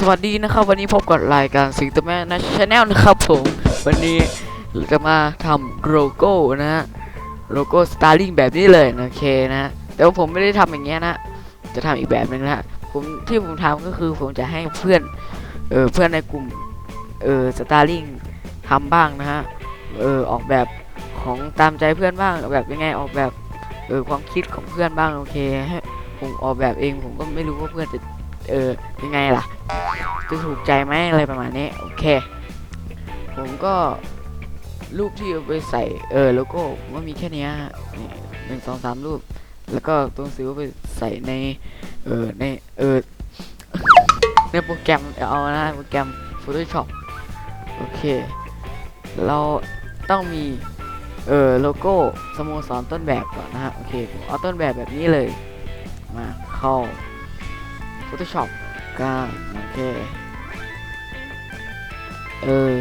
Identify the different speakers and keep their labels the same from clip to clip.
Speaker 1: สวัสดีนะครับ วันนี้พบกับรายการสิงตแม่นะชาแนลนะครับผม วันนี้จะมาทำโลโก้นะฮะโลโก้สตาร์ลิงแบบนี้เลยนะโอเคนะแต่ว่าผมไม่ได้ทำอย่างเงี้ยนะ จะทำอีกแบบหนึ่งนะผมที่ผมทำก็คือผมจะให้เพื่อนเออเพื่อนในกลุ่มเออสตาร์ลิงทำบ้างนะฮะเออออกแบบของตามใจเพื่อนบ้างแบบยังไงออกแบบเออความคิดของเพื่อนบ้างโอเคผมออกแบบเองผมก็ไม่รู้ว่าเพื่อนจะ เออยังไงล่ะ จะถูกใจไหมอะไรประมาณนี้โอเค ผมก็รูปที่เอาไปใส่เออโลโก้มว่ามีแค่นี้นี่หนึ่งสองสามรูป แล้วก็ตัวหนังสือไปใส่ในเออในเออในโปรแกรมเอานะโปรแกรม Photoshop โอเค เราต้องมีเออโลโก้สโมสรต้นแบบก่อนนะฮะโอเคผมเอาต้นแบบแบบนี้เลยมาเข้า Photoshop ก็โอเค เออ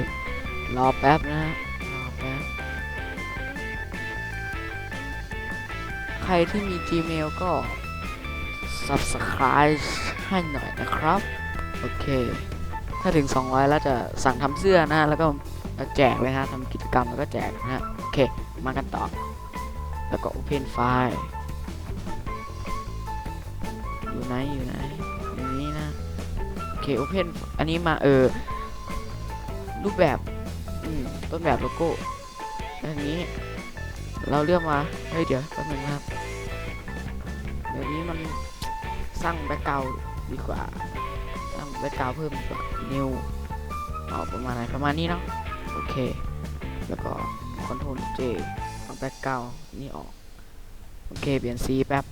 Speaker 1: รอแป๊บนะฮะรอแป๊บ ใครที่มี Gmail ก็ Subscribe ให้หน่อยนะครับ โอเค ถ้าถึง 200 แล้วจะสั่งทำเสื้อนะฮะ แล้วก็แจกเลยฮะทำกิจกรรมแล้วก็แจกนะฮะ โอเค มากันต่อ แล้วก็ Open File อยู่ไหนอยู่ไหน โอเค Open อันนี้มาเออ รูปแบบอืมต้นแบบโลโก้อันนี้ เราเลือกมา เฮ้ย เดี๋ยวแป๊บนึงครับ เดี๋ยวนี้มันสร้างแบ็กกราวดีกว่า สร้างแบ็กกราวเพิ่มดีกว่า new เอาประมาณไหนประมาณนี้เนาะโอเค แล้วก็ Ctrl J เอาแบ็กกราวนี่ออก โอเค เปลี่ยนสีแป๊บ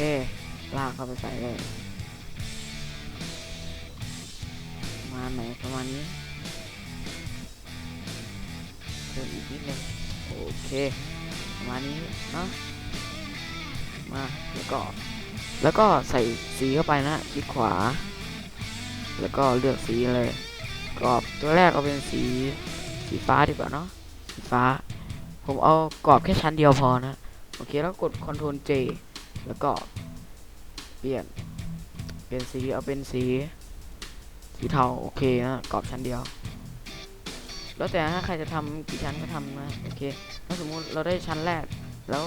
Speaker 1: เคลากเข้าไปใส่เลย มาไหนประมาณนี้เพิ่มอีกนิดนึงโอเคประมาณนี้เนาะมาแล้วก็แล้วก็ใส่สีเข้าไปนะคลิกขวา แล้วก็เลือกสีเลยกรอบตัวแรกเอาเป็นสีสีฟ้าดีกว่าเนาะสีฟ้า ผมเอากรอบแค่ชั้นเดียวพอนะ โอเคแล้วกด Ctrl J แล้วก็เปลี่ยน เปลี่ยนสีเอาเป็นสี สีเทาโอเคนะกรอบชั้นเดียว แล้วแต่ถ้าใครจะทำกี่ชั้นก็ทำนะโอเคถ้าสมมุติเราได้ชั้นแรกแล้ว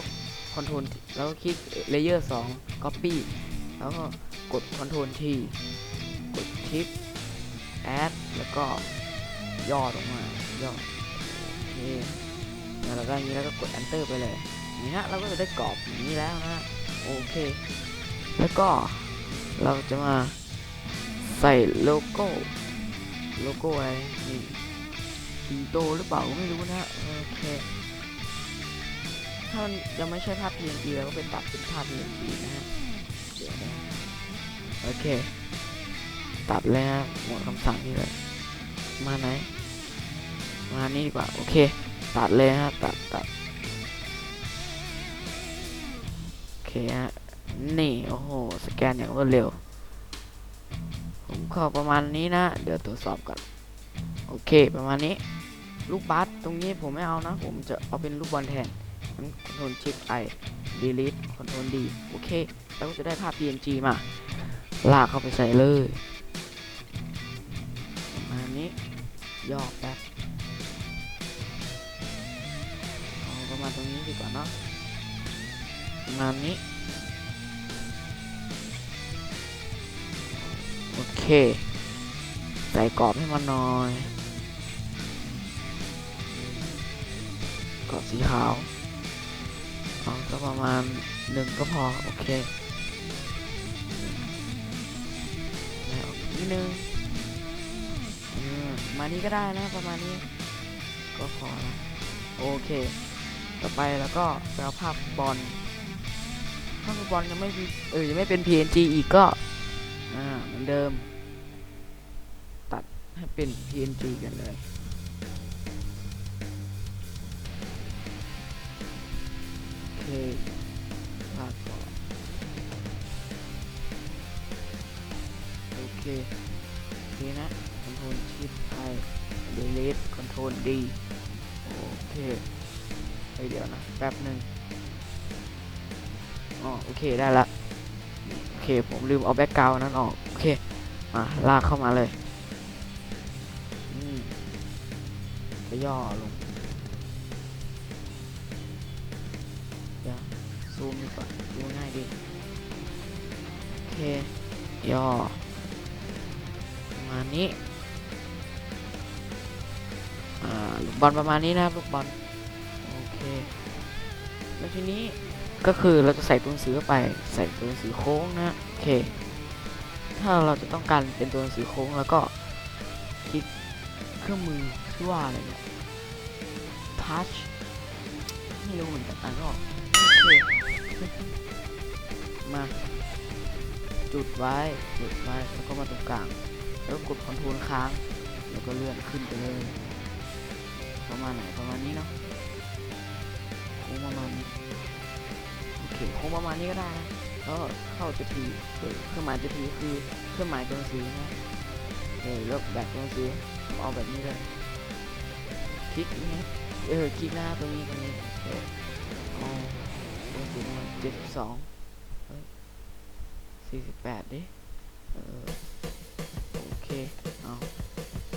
Speaker 1: คอนโทรลแล้วคลิกเลเยอร์2 copy แล้วก็กด Ctrl T กดชิป add แล้วก็ย่อลงมาย่อโอเคแล้วก็อย่างนี้แล้วก็กด enter ไปเลยนี้ฮะเราก็จะได้กรอบอย่างนี้แล้วนะ โอเค แล้วก็เราจะมาใส่โลโก้โลโก้อะไรนี่สิงโตหรือเปล่าก็ไม่รู้นะโอเคถ้ามันยังไม่ใช่ภาพ PNG เราก็ไปตัดเป็นภาพ PNG นะฮะเดี๋ยวนะโอเค ตัดเลยฮะหมดคำสั่งนี่เลยมาไหน มานี่ดีกว่า โอเค ตัดเลยฮะตัดตัด เคฮะ นี่ โอ้โห สแกนอย่างรวดเร็ว ผมขอประมาณนี้นะ เดี๋ยวตรวจสอบก่อน โอเค ประมาณนี้ ลูกบาสตรงนี้ผมไม่เอานะ ผมจะเอาเป็นลูกบอลแทนคอนโทรลชิปไอ delete คอนโทรลดี โอเค แล้วก็จะได้ภาพ PNG มา ลากเข้าไปใส่เลยประมาณนี้ ย่อแป๊บเอาประมาณตรงนี้ดีกว่าเนาะประมาณนี้ เค ใส่กรอบให้มันหน่อยกรอบสีขาวเอาก็ประมาณหนึ่งก็พอ โอเคแล้วนิดนึงมานี้ก็ได้นะประมาณนี้ ก็พอแล้วโอเค ต่อไปแล้วก็ไปเอาภาพบอลภาบอลยังไม่เออยังไม่เป็น PNG อีกก็อ่าเหมือนเดิม ให้เป็น PNG กันเลย โอเคลากต่อโอเค โอเคนะ คอนโทรลชิปไทย delete คอนโทรล D โอเคเฮ้ยเดี๋ยวนะ แป๊บหนึ่งอ๋อ โอเค ได้ละ โอเค ผมลืมเอาแบ็กกราวนั้นออก โอเคมาลากเข้ามาเลย ย่อลงเดี๋ยวซูมดีกว่าดูง่ายดีโอเคย่อประมาณนี้อ่าลูกบอลประมาณนี้นะครับลูกบอลโอเคแล้วทีนี้ก็คือเราจะใส่ตัวหนังสือเข้าไปใส่ตัวหนังสือโค้งนะโอเค ถ้าเราจะต้องการเป็นตัวหนังสือโค้งแล้วก็คลิก เครื่องมือที่ว่าอะไรเนี่ย touch ไม่รู้เหมือนกันอ่านไม่ออกโอเคมา จุดไว้จุดไว้แล้วก็มาตรงกลาง แล้วกดคอนโทรลค้าง แล้วก็เลื่อนขึ้นไปเลยประมาณไหนประมาณนี้เนาะคงประมาณนี้โอเคคงประมาณนี้ก็ได้นะแล้วเข้าจะทีเครื่องหมายจะทีคือเครื่องหมายตัวหนังสือนะเออแล้วแบบตัวหนังสือผม เอาแบบนี้เลยคลิกนี้เออคลิกหน้าตรงนี้ตรงนี้โอเคเอาตัวหนังมาเจ็ดสิบสองสี่สิบแปดดิเออโอเคเอา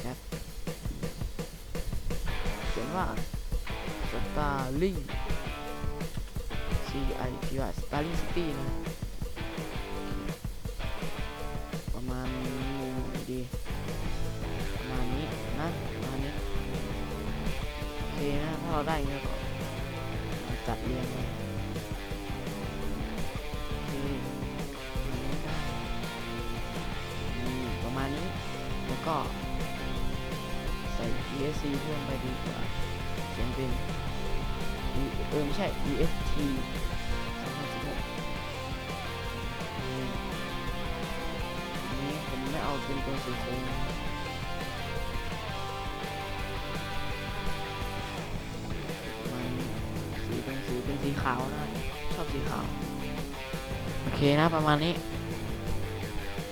Speaker 1: แคปเขียนว่า Starling C I P Y Starling City นะประมาณนี้ดี เราได้อย่างนี้ก็จัดเรียงเลยประมาณนี้ได้อืมประมาณนี้ แล้วก็ ใส่ ESC เพิ่มไปดีกว่าเขียนเป็น E เออไม่ใช่ EST 2016วันนี้ผมไม่เอาเป็นตัวสีโค้ง ขาวนะชอบสีขาว โอเคนะประมาณนี้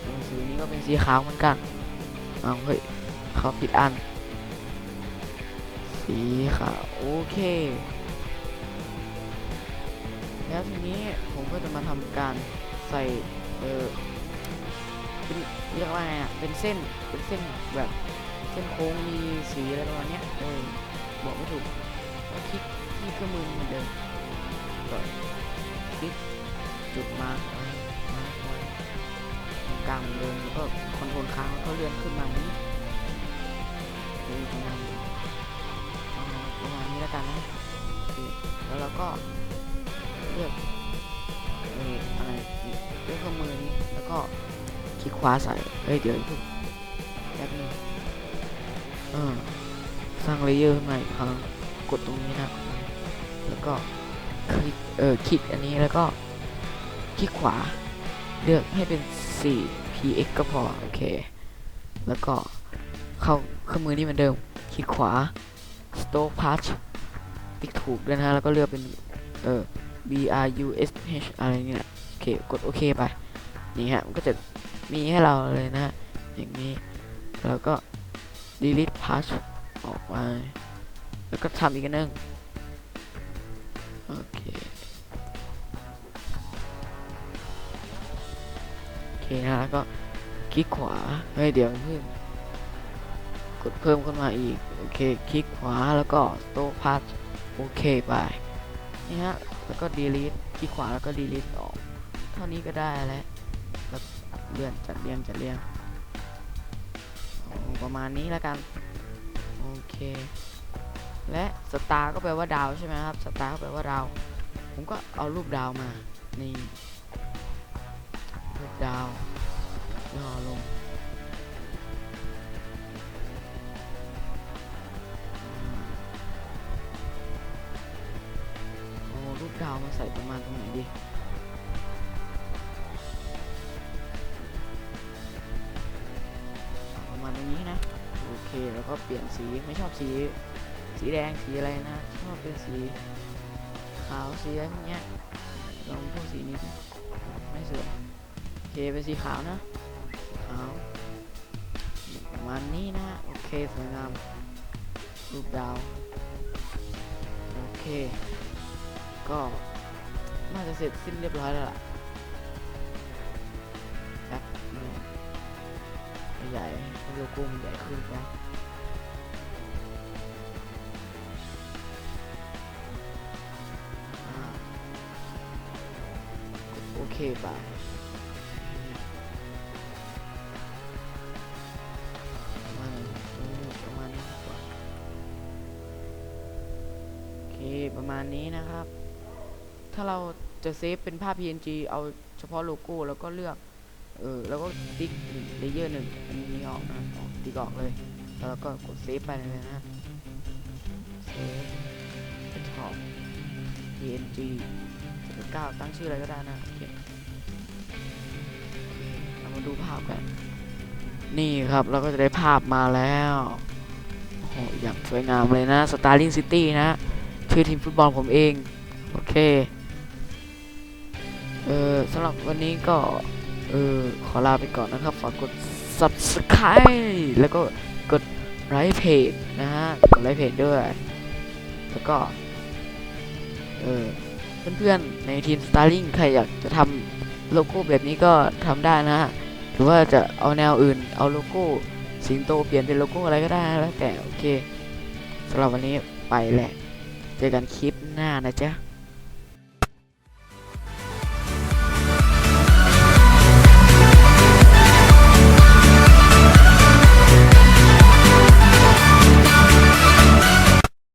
Speaker 1: ตัวสีนี้ก็เป็นสีขาวเหมือนกันเอาเฮ้ยเขาผิดอัน สีขาว โอเค แล้วทีนี้ผมก็จะมาทำการใส่เออเป็นเรียกว่าไงอะเป็นเส้นเป็นเส้นแบบเส้นโค้งมีสีอะไรประมาณเนี้ยเออบอกไม่ถูกก็คลิกที่เครื่องมือเหมือนเดิม ก็คลิกจุดมาร์มาร์ตรงกลางเหมือนเดิมแล้วก็คอนโทรลค้างแล้วก็เลื่อนขึ้นมาอย่างนี้เออประมาณนี้เอาประมาณนี้แล้วกันนะแล้วเราก็เลือกเอออะไรเลือกเครื่องมือนี้แล้วก็คลิกขวาใส่เฮ้ยเดี๋ยวแป๊บนึงเออสร้างเลเยอร์ขึ้นมาอีกครั้งกดตรงนี้นะแล้วก็ คลิกเออคลิกอันนี้แล้วก็คลิกขวาเลือกให้เป็น 4 px ก็พอโอเค แล้วก็เข้าเครื่องมือนี้เหมือนเดิม คลิกขวา store patch ติ๊กถูกด้วยนะแล้วก็เลือกเป็นเออ b r u s h อะไรเนี่ยโอเคกดโอเคไปนี่ฮะมันก็จะมีให้เราเลยนะอย่างนี้แล้วก็ delete patch ออกไปแล้วก็ทำอีกนึง โอเค โอเคนะแล้วก็คลิกขวา เฮ้ย เดี๋ยวเพิ่มกดเพิ่มขึ้นมาอีก โอเค คลิกขวาแล้วก็ Store Path โอเคไปนี่ฮะ แล้วก็ delete คลิกขวาแล้วก็ delete ออก เท่านี้ก็ได้แล้วเลื่อนจัดเรียงจัดเรียงประมาณนี้แล้วกัน โอเค และ สตาร์ก็แปลว่าดาวใช่ไหมครับสตาร์ก็แปลว่าดาว ผมก็เอารูปดาวมา นี่รูปดาวย่อลงโอ้รูปดาวมาใส่ประมาณตรงไหนดีประมาณตรงนี้นะ โอเค แล้วก็เปลี่ยนสี ไม่ชอบสี สีแดงสีอะไรนะชอบเป็นสีขาวสีอะไรเนี้ยลองพวกสีนี้ไม่สวยโอเคเป็นสีขาวนะขาวประมาณนี้นะโอเคสวยงามรูปดาวโอเค ก็น่าจะเสร็จสิ้นเรียบร้อยแล้วล่ะครับใหญ่โลโก้มันใหญ่ขึ้นนะ โอเคปประมาณนี้ประมาณนี้กว่าโอเคประมาณนี้นะครับ ถ้าเราจะเซฟเป็นภาพ PNG เอาเฉพาะโลโก้แล้วก็เลือก เออ แล้วก็ติ๊กเลเยอร์หนึ่งอันนี้ออกนะออกติ๊กออกเลย แล้วก็กดเซฟไปเลยนะเซฟท็อป PNG เก้าตั้งชื่ออะไรก็ได้นะโอเค มาดูภาพกัน นี่ครับเราก็จะได้ภาพมาแล้วโอ้โหอย่างสวยงามเลยนะ Starling City นะ ชื่อทีมฟุตบอลผมเอง โอเค เออสำหรับวันนี้ก็ เออ ขอลาไปก่อนนะครับ ฝากกด subscribe แล้วก็กดไลค์เพจนะฮะ กดไลค์เพจด้วย แล้วก็ เออเพื่อนๆ ในทีม Starling ใครอยากจะทำโลโก้แบบนี้ก็ทำได้นะฮะ หรือว่าจะเอาแนวอื่น เอาโลโก้สิงโตเปลี่ยนเป็นโลโก้อะไรก็ได้แล้วแต่โอเคสำหรับวันนี้ไปแหละ เจอกันคลิปหน้านะจ๊ะ